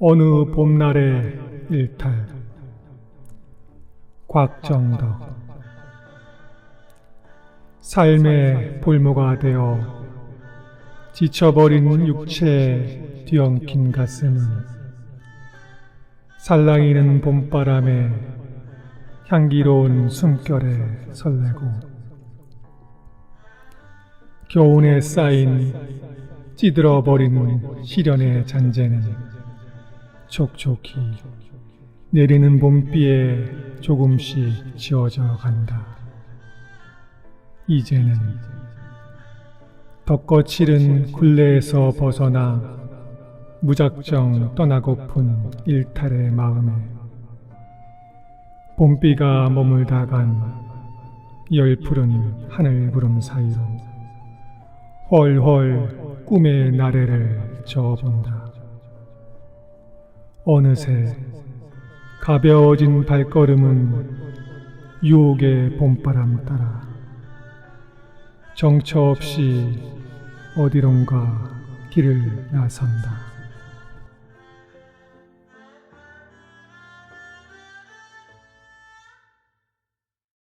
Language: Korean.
어느 봄날의 일탈. 곽정덕. 삶의 볼모가 되어 지쳐버린 육체에 뒤엉킨 가슴은 살랑이는 봄바람에 향기로운 숨결에 설레고 교훈에 쌓인 찌들어버린 시련의 잔재는 촉촉히 내리는 봄비에 조금씩 지워져 간다. 이제는 덧거칠은 굴레에서 벗어나 무작정 떠나고픈 일탈의 마음에 봄비가 머물다 간 열푸른 하늘 구름 사이로 헐헐 꿈의 나래를 저어본다. 어느새 가벼워진 발걸음은 유혹의 봄바람 따라 정처 없이 어디론가 길을 나선다.